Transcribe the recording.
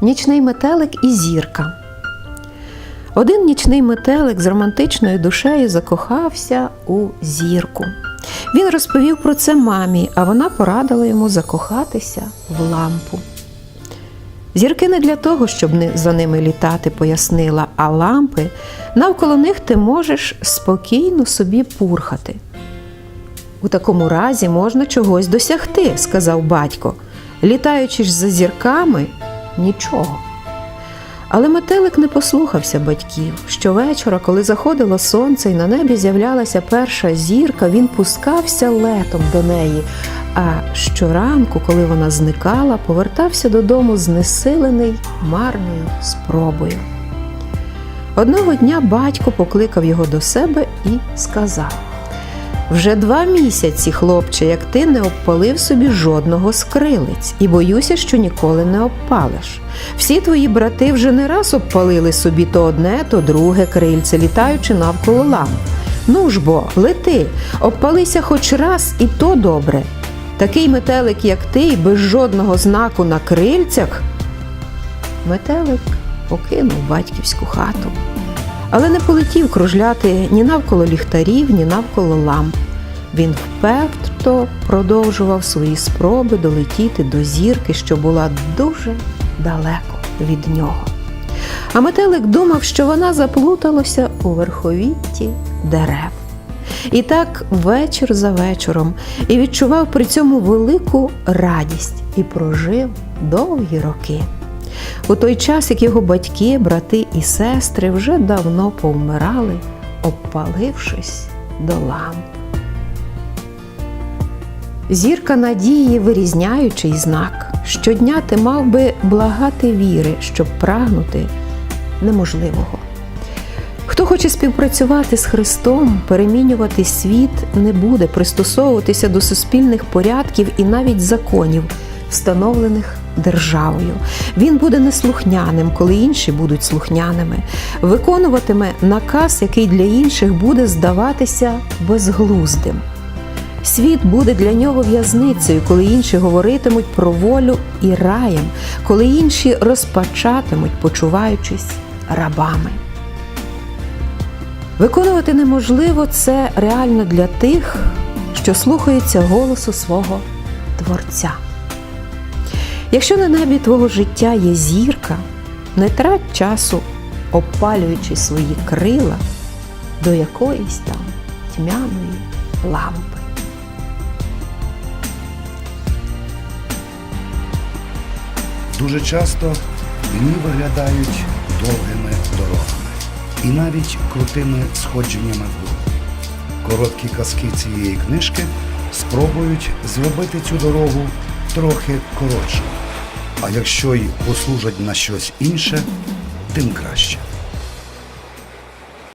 Нічний метелик і зірка. Один нічний метелик з романтичною душею закохався у зірку. Він розповів про це мамі, а вона порадила йому закохатися в лампу. Зірки не для того, щоб за ними літати, пояснила, а лампи навколо них ти можеш спокійно собі пурхати. У такому разі можна чогось досягти, сказав батько. Літаючи ж за зірками, нічого. Але метелик не послухався батьків. Щовечора, коли заходило сонце і на небі з'являлася перша зірка, він пускався летом до неї. А щоранку, коли вона зникала, повертався додому знесилений марною спробою. Одного дня батько покликав його до себе і сказав: вже два місяці, хлопче, як ти не обпалив собі жодного з крилиць, і боюся, що ніколи не обпалиш. Всі твої брати вже не раз обпалили собі то одне, то друге крильце, літаючи навколо ламп. Ну ж бо, лети, обпалися хоч раз, і то добре. Такий метелик, як ти, без жодного знаку на крильцях. Метелик покинув батьківську хату але не полетів кружляти ні навколо ліхтарів, ні навколо ламп. Він вперто продовжував свої спроби долетіти до зірки, що була дуже далеко від нього. А метелик думав, що вона заплуталася у верховітті дерев. І так вечір за вечором, і відчував при цьому велику радість і прожив довгі роки. У той час, як його батьки, брати і сестри вже давно повмирали, обпалившись до ламп. Зірка надії вирізняючий знак. Щодня ти мав би благати віри, щоб прагнути неможливого. Хто хоче співпрацювати з Христом, перемінювати світ, не буде пристосовуватися до суспільних порядків і навіть законів, встановлених державою. Він буде неслухняним, коли інші будуть слухняними, виконуватиме наказ, який для інших буде здаватися безглуздим. Світ буде для нього в'язницею, коли інші говоритимуть про волю і раєм, коли інші розпачатимуть, почуваючись рабами. Виконувати неможливо це реально для тих, що слухаються голосу свого Творця. Якщо на небі твого життя є зірка, не трать часу, обпалюючи свої крила до якоїсь там тьмяної лампи. Дуже часто дні виглядають довгими дорогами і навіть крутими сходженнями вгору. Короткі казки цієї книжки спробують зробити цю дорогу трохи коротше. А якщо й послужать на щось інше, тим краще.